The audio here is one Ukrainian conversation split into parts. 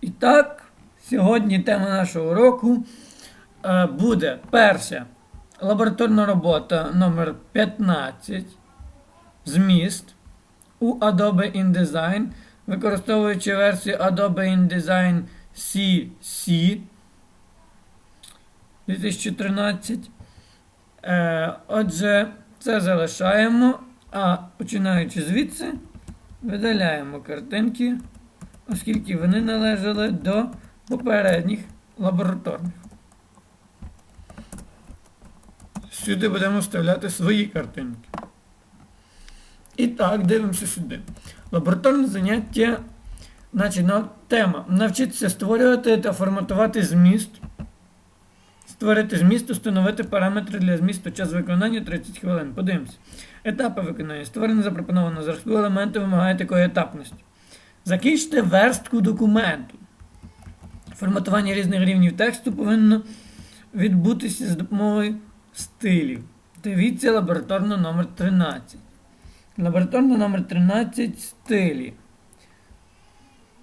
І так, сьогодні тема нашого уроку е, буде перше. Лабораторна робота номер 15 Зміст у Adobe InDesign, використовуючи версію Adobe InDesign CC 2013. Е, отже, це залишаємо, а починаючи звідси, видаляємо картинки, оскільки вони належали до попередніх лабораторних. Сюди будемо вставляти свої картинки. І так, дивимося сюди. Лабораторне заняття, значить, тема. Навчитися створювати та форматувати зміст. Створити зміст, установити параметри для змісту, час виконання 30 хвилин. Подивимося. Етапи виконання. Створене запропоновано зразку елементи вимагає такої етапності. Закінчити верстку документу. Форматування різних рівнів тексту повинно відбутися з допомогою стилів. Дивіться лабораторно номер 13. Лабораторно номер 13 стилі.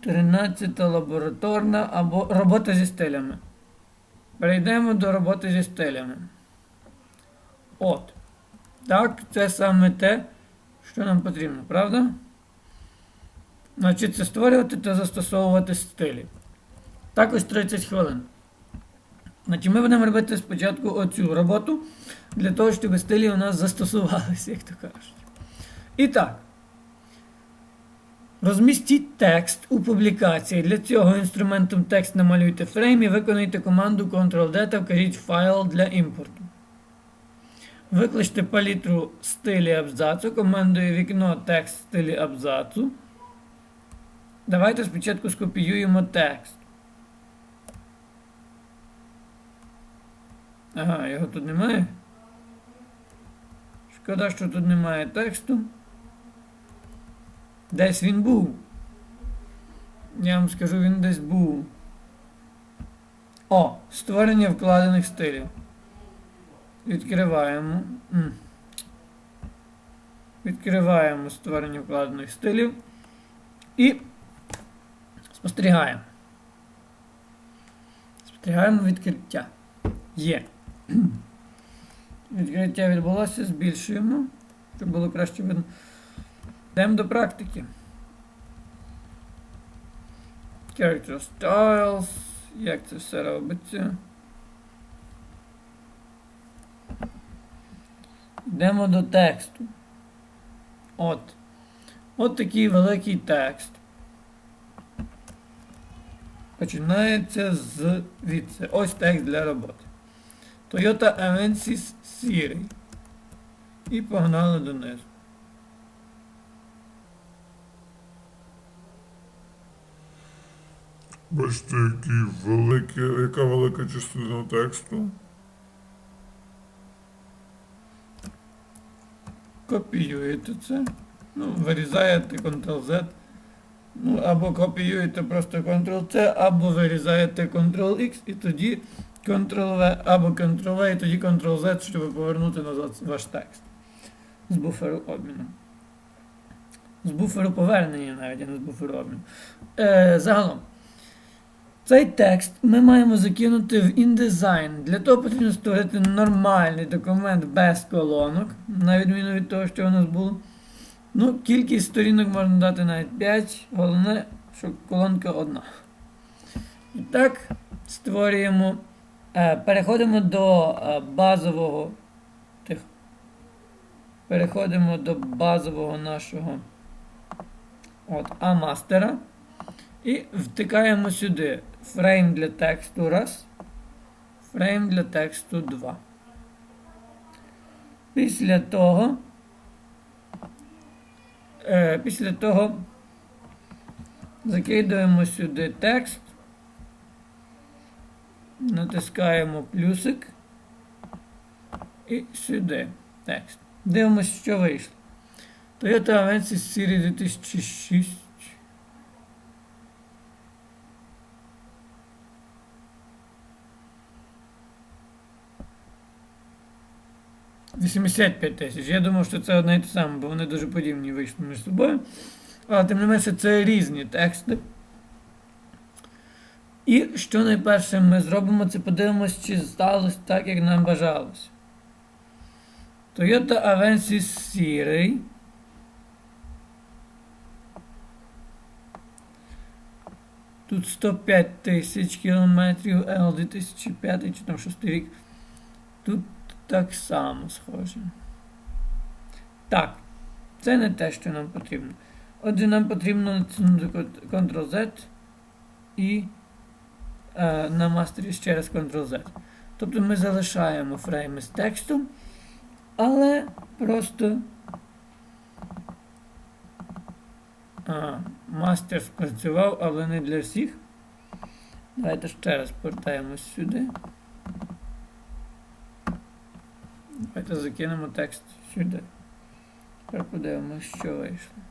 13 лабораторна або робота зі стилями. Перейдемо до роботи зі стилями. От. Так, це саме те, що нам потрібно, правда? Навчитися створювати та застосовувати стилі. Також 30 хвилин. Значить, ми будемо робити спочатку оцю роботу для того, щоб стилі у нас застосувалися, як то кажуть. І так. Розмістіть текст у публікації. Для цього інструментом текст намалюйте фрейм і виконайте команду Ctrl-D та вкажіть файл для імпорту. Викличте палітру стилі абзацу, командою вікно текст стилі абзацу. Давайте спочатку скопіюємо текст. Ага, його тут немає. Шкода, що тут немає тексту. Десь він був. Я вам скажу, він десь був. О, створення вкладених стилів. Відкриваємо. Відкриваємо створення вкладених стилів. І спостерігаємо. Спостерігаємо відкриття. Є. Відкриття відбулося, збільшуємо, щоб було краще видно. Йдемо до практики. Character Styles. Як це все робиться? Йдемо до тексту. От. От такий великий текст. Починається з звідси. Ось текст для роботи. Toyota Avensis сірий. І погнали донизу. Бачите, які великі, яка велика частина тексту. Копіюєте це. Ну, вирізаєте Ctrl-Z. Ну, або копіюєте просто Ctrl-C, або вирізаєте Ctrl-X і тоді Ctrl-V, або Ctrl-V і тоді Ctrl-Z, щоб повернути назад ваш текст. З буферу обміну. З буферу повернення навіть, а не з буферу обміну. Е, загалом. Цей текст ми маємо закинути в InDesign. Для того потрібно створити нормальний документ без колонок, на відміну від того, що у нас було. Ну, кількість сторінок можна дати навіть 5. Головне, щоб колонка одна. І так, створюємо. Е, переходимо до е, базового. Тих, переходимо до базового нашого от, А-мастера. І втикаємо сюди фрейм для тексту раз. Фрейм для тексту 2. Після того. Е, після того закидуємо сюди текст. Натискаємо плюсик. І сюди текст. Дивимося, що вийшло. Toyota Avensis Siri 2006. 85 тисяч. Я думав, що це одне і те саме, бо вони дуже подібні вийшли між собою. Але тим не менше це різні тексти. І що найперше ми зробимо, це подивимось, чи сталося так, як нам бажалося. Toyota Avensis сірий. Тут 105 тисяч кілометрів, L 2005 чи там 6 рік. Тут так само схоже. Так, це не те, що нам потрібно. Отже, нам потрібно натиснути Ctrl-Z і е, на мастері ще раз Ctrl-Z. Тобто ми залишаємо фрейми з текстом, але просто а, мастер спрацював, але не для всіх. Давайте ще раз повертаємось сюди. Давайте закинемо текст сюди. Тепер подивимось, що вийшло.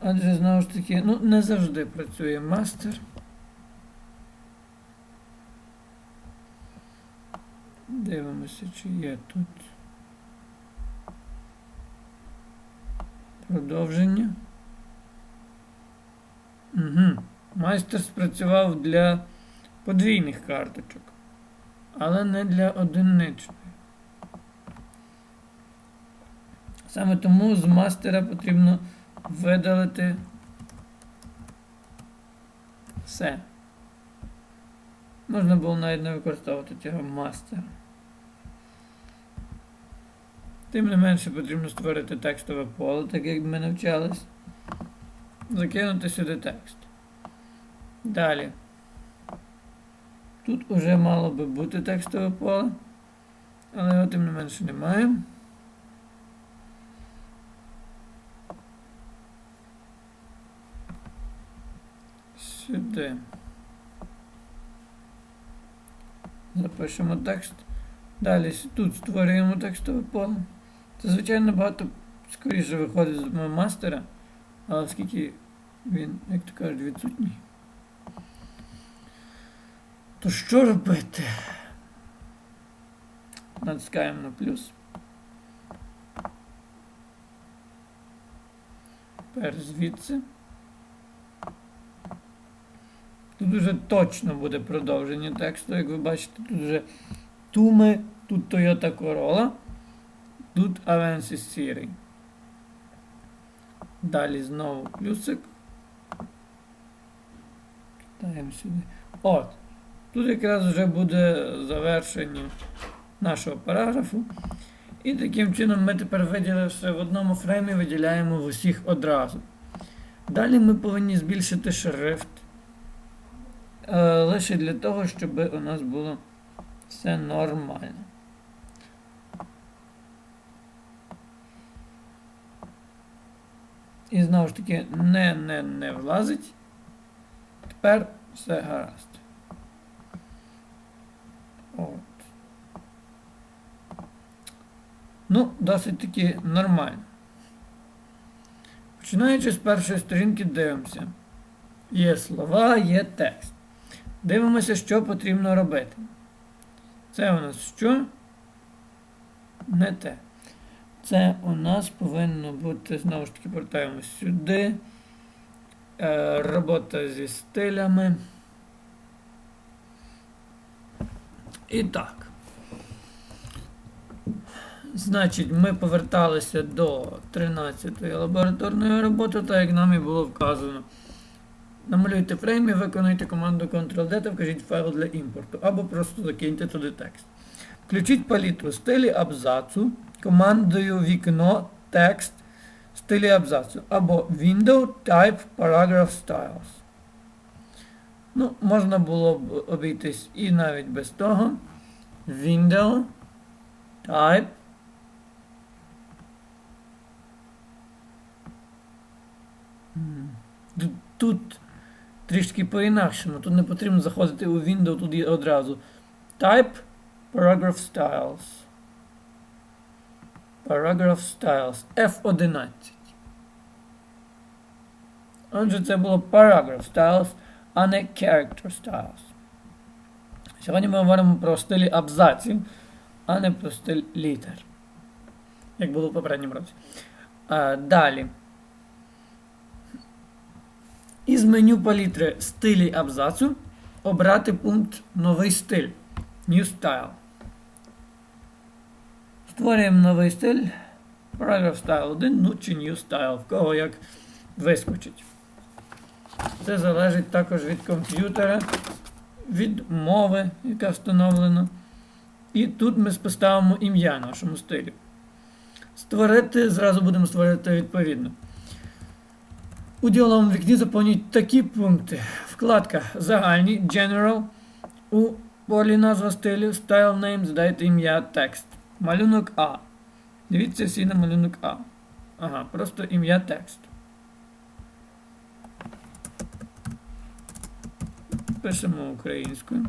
Адже знову ж таки, ну не завжди працює мастер. Дивимося, чи є тут продовження. Угу. Майстер спрацював для подвійних карточок, але не для одиничної. Саме тому з мастера потрібно видалити все. Можна було навіть не використовувати цього мастера. Тим не менше потрібно створити текстове поле, так як ми навчались. Закинути сюди текст. Далі. Тут уже мало би бути текстове поле, але його тим не менше немає. Сюди. Запишемо текст. Далі тут створюємо текстове поле. Це, звичайно, набагато скоріше виходить з мого мастера, але оскільки він, як то кажуть, відсутній. То що робити? Натискаємо на плюс. Тепер звідси. Тут уже точно буде продовження тексту, як ви бачите, тут вже Туми, тут Toyota Corolla, тут Avensis сірий. Далі знову плюсик. Ставимо сюди. От. Тут якраз вже буде завершення нашого параграфу. І таким чином ми тепер виділили все в одному фреймі, виділяємо в усіх одразу. Далі ми повинні збільшити шрифт. Е, лише для того, щоб у нас було все нормально. І знову ж таки не не не влазить. Тепер все гаразд. От. Ну, досить таки нормально. Починаючи з першої сторінки, дивимося. Є слова, є текст. Дивимося, що потрібно робити. Це у нас що? Не те. Це у нас повинно бути, знову ж таки, повертаємось сюди. Е, робота зі стилями. І так. Значить, ми поверталися до 13-ї лабораторної роботи, так як нам і було вказано. Намалюйте фрейм і виконуйте команду Ctrl-D та вкажіть файл для імпорту, або просто закиньте туди текст. Включіть палітру стилі абзацу командою вікно текст стилі абзацу, або Window Type Paragraph Styles. Ну, можна було б обійтись і навіть без того. Window Type Тут- трішки по-інакшому. Тут не потрібно заходити у Window, тут одразу. Type Paragraph Styles. Paragraph Styles. F11. Отже, це було Paragraph Styles, а не Character Styles. Сьогодні ми говоримо про стилі абзаців, а не про стиль літер. Як було в попередньому році. А, далі. меню палітри стилі абзацу обрати пункт Новий стиль. New Style. Створюємо новий стиль. Paragraph Style 1, ну чи New Style, в кого як вискочить. Це залежить також від комп'ютера, від мови, яка встановлена. І тут ми поставимо ім'я нашому стилю. Створити, зразу будемо створити відповідно. У діалогому вікні заповнюють такі пункти. Вкладка Загальні General. У полі назва стилю Style Name задайте ім'я текст. Малюнок А. Дивіться всі на малюнок А. Ага, просто ім'я текст. Пишемо українською.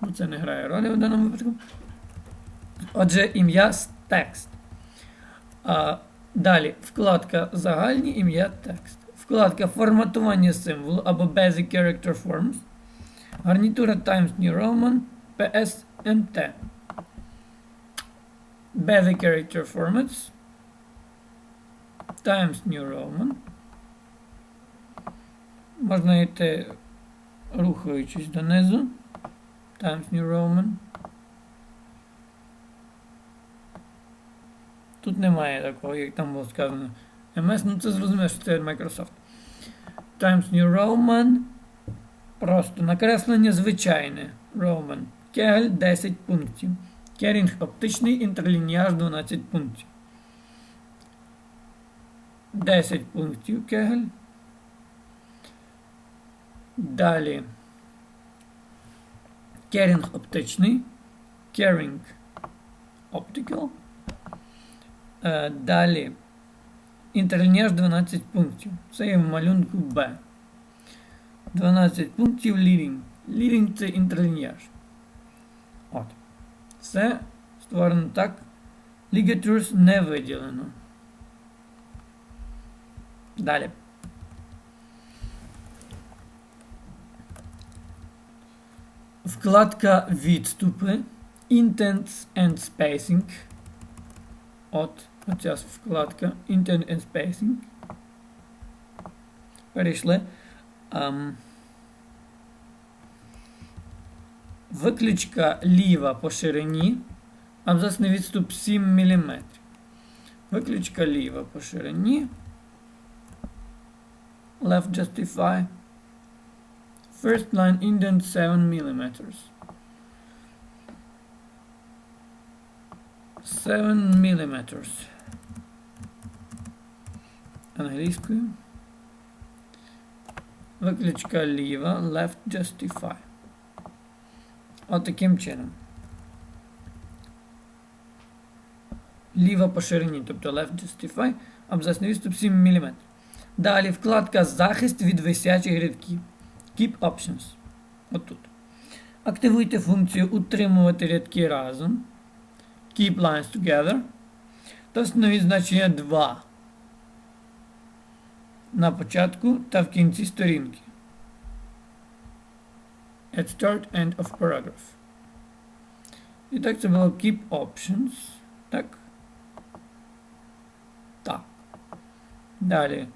Ну, це не грає ролі в даному випадку. Отже, ім'я текст. А, далі вкладка Загальні ім'я текст. Вкладка Форматування символу або Basic Character Forms. Гарнітура Times New Roman PSMT. Basic Character Formats. Times New Roman. Можна йти рухаючись донизу. Times New Roman. Тут немає такого, як там було сказано. MS, ну це зрозуміло, що це Microsoft. Times New Roman. Просто накреслення звичайне. Roman. Кегель 10 пунктів. Керінг оптичний, інтерлініаж 12 пунктів. 10 пунктів кегель. Далі. Керінг оптичний. Керінг optical. Е, Далі. Інтерлініаж 12 пунктів. Це є в малюнку Б. 12 пунктів leading. Leading це інтерлініаж. От. Все створено так. Ligatures не виділено. Далі. Вкладка відступи. Intents and spacing. От, оця вкладка Intent and Spacing. Перейшли. Ам, Виключка ліва по ширині. Абзацний відступ 7 мм. Виключка ліва по ширині. Left justify. First line indent 7 mm. 7 mm. Англійською. Виключка ліва, left justify. От таким чином. Ліва по ширині, тобто left justify, абзацний відступ 7 мм. Далі вкладка захист від висячих рядків. Keep options. Отут. Активуйте функцію утримувати рядки разом. Keep lines together. Та встановіть значення 2 на початку та в кінці сторінки. At start end of paragraph. І так це було keep options. Так. Так. Далі.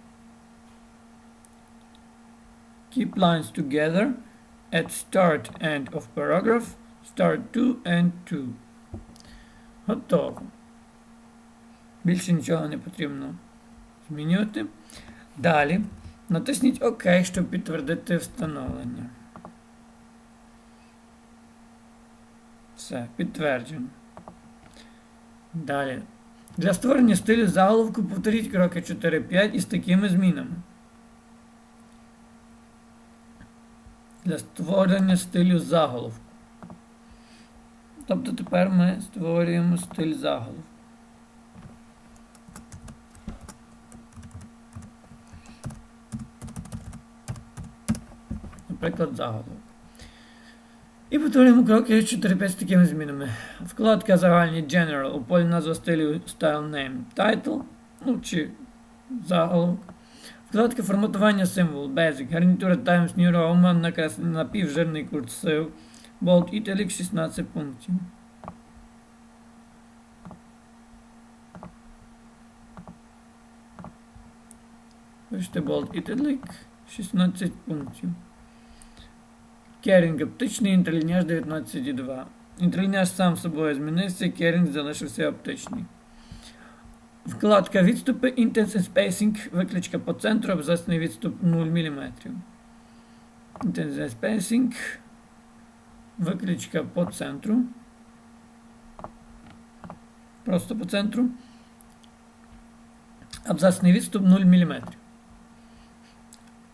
Keep lines together at start end of paragraph. Start to and to. Готово. Більше нічого не потрібно змінювати. Далі натисніть ОК, щоб підтвердити встановлення. Все, підтверджено. Далі. Для створення стилю заголовку повторіть кроки 4-5 із такими змінами. Для створення стилю заголовку. Тобто тепер ми створюємо стиль заголовку. Наприклад, заголовок. І повторюємо кроки 4-5 з такими змінами. Вкладка загальні General у полі назва стилю Style Name Title. Ну чи заголовок. Вкладка форматування символ Basic. Гарнітура Times New Roman накреслена напівжирний курсив. Bold Italic 16 пунктів. Пишете Bold Italic. 16 пунктів. Керінг оптичний, інтерліняж 19,2. Інтерліняж сам собою змінився, керінг залишився оптичний. Вкладка відступи Intensive Spacing, викличка по центру, абзацний відступ 0 мм. Intensive Spacing, викличка по центру. Просто по центру. Абзацний відступ 0 мм.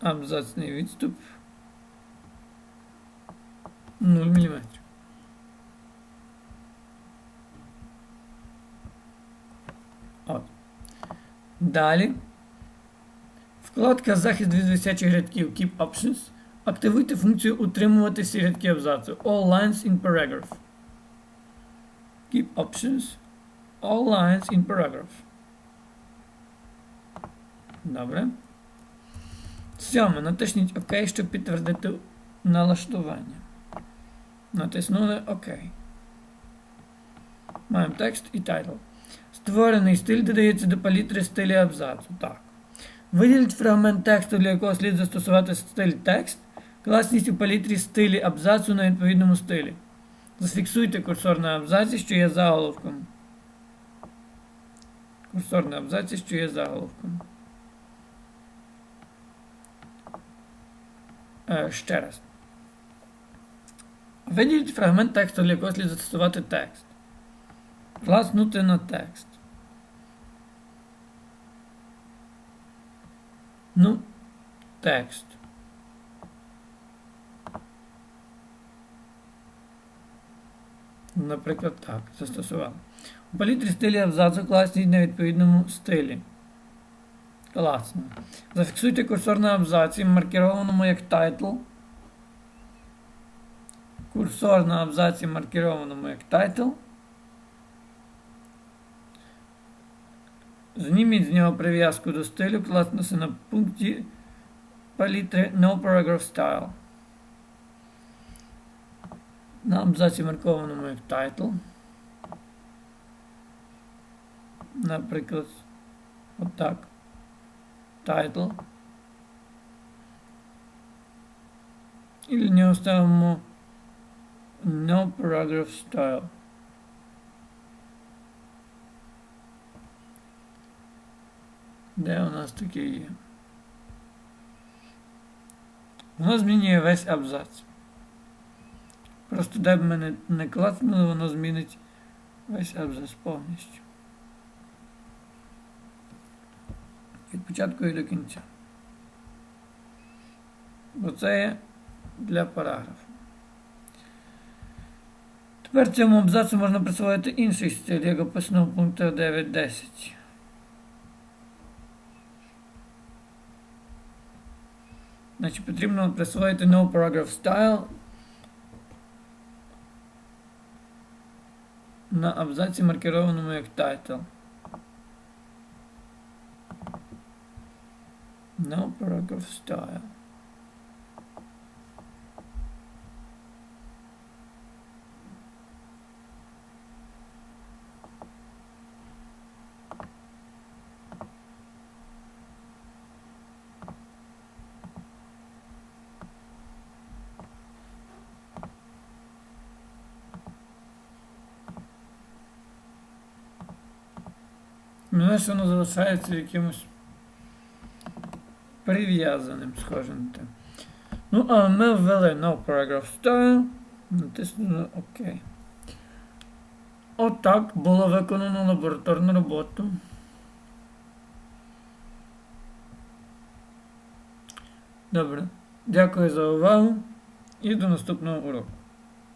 Абзацний відступ 0 мм. Далі. Вкладка захист від висячих рядків Keep Options. Активуйте функцію утримувати всі рядки абзацу. All lines in paragraph. Keep options. All lines in paragraph. Добре. Сьоме. Натисніть ОК, щоб підтвердити налаштування. Натиснули ОК. Маємо текст і тайтл. Створений стиль додається до палітри стилі абзацу. Так. Виділіть фрагмент тексту, для якого слід застосувати стиль текст. Класність у палітрі стилі абзацу на відповідному стилі. Зафіксуйте курсор на абзаці, що є заголовком. Курсор на абзаці, що є заголовком. Е, ще раз. Виділіть фрагмент тексту, для якого слід застосувати текст. Класнути на текст. Ну, текст. Наприклад, так, застосували. У палітрі стилі абзацу класність на відповідному стилі. Класно. Зафіксуйте курсор на абзаці, маркерованому як title. Курсор на абзаці, маркерованому як title. Зніміть з нього прив'язку до стилю, класнуся на пункті палітри No Paragraph Style. На абзаці маркованому як title. Наприклад, отак. Title. І для нього ставимо No Paragraph Style. Де у нас таке є? Воно змінює весь абзац. Просто де б мене не клацнули, воно змінить весь абзац повністю. Від початку і до кінця. Бо це є для параграфу. Тепер цьому абзацу можна присвоїти інший стиль, як описано в пунктах 9.10. Значить, потрібно присвоїти no paragraph style на абзаці, маркерованому як title. No paragraph style. Воно залишається якимось прив'язаним, те. Ну, а ми ввели no paragraph style. Натиснули ОК. Отак було виконано лабораторну роботу. Добре. Дякую за увагу і до наступного уроку.